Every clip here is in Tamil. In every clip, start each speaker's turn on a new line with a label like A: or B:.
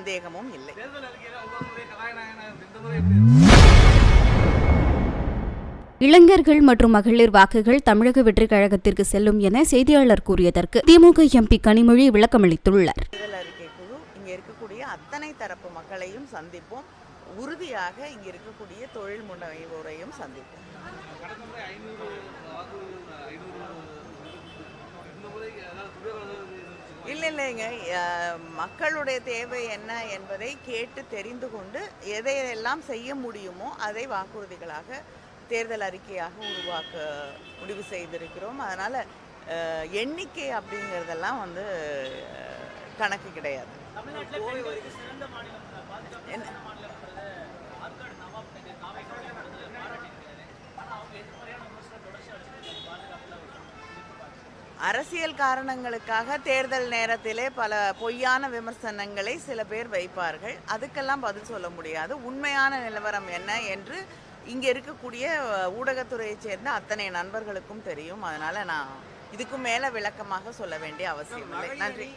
A: சந்தேகமும் இல்லை?
B: இளைஞர்கள் மற்றும் மகளிர் வாக்குகள் தமிழக வெற்றிக் கழகத்திற்கு செல்லும் என செய்தியாளர் கூறியதற்கு திமுக எம்பி கனிமொழி விளக்கமளித்துள்ளார்.
A: இங்கே இருக்கக்கூடிய அத்தனை தரப்பு மக்களையும் சந்திப்போம். உறுதியாக இங்கே இருக்கக்கூடிய தொழில் முனைவோரையும் சந்திப்போம். இல்லைங்க. மக்களுடைய தேவை என்ன என்பதை கேட்டு தெரிந்து கொண்டு எதையெல்லாம் செய்ய முடியுமோ அதை வாக்குறுதிகளாக தேர்தல் அறிக்கையாக உருவாக்க முடிவு செய்திருக்கிறோம். அதனால் எண்ணிக்கை அப்படிங்கிறதெல்லாம் வந்து கணக்கு கிடையாது. அரசியல் காரணங்களுக்காக தேர்தல் நேரத்திலே பல பொய்யான விமர்சனங்களை சில பேர் வைப்பார்கள். அதுக்கெல்லாம் பதில் சொல்ல முடியாது. உண்மையான நிலவரம் என்ன என்று இங்கே இருக்கக்கூடிய அஹ், ஊடகத்துறையைச் சேர்ந்த அத்தனை நண்பர்களுக்கும் தெரியும். அதனால நான் இதுக்கு மேலே விளக்கமாக சொல்ல வேண்டிய அவசியம் இல்லை. நன்றி.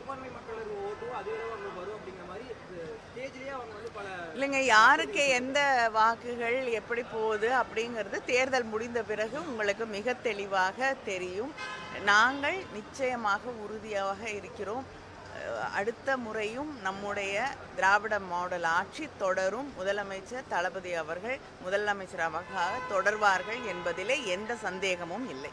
C: சிறுபான்மை மக்களது ஓட்டும் அதிக அளவு அவங்க வரும் அப்படிங்கிற மாதிரி ஸ்டேஜ்லேயே அவங்க வந்து பல
A: இல்லைங்க யாருக்கு எந்த வாக்குகள் எப்படி போகுது அப்படிங்கிறது தேர்தல் முடிந்த பிறகு உங்களுக்கு மிக தெளிவாக தெரியும். நாங்கள் நிச்சயமாக உறுதியாக இருக்கிறோம். அடுத்த முறையும் நம்முடைய திராவிட மாடல் ஆட்சி தொடரும். முதலமைச்சர் தளபதி அவர்கள் முதலமைச்சராக தொடர்வார்கள் என்பதிலே எந்த சந்தேகமும் இல்லை.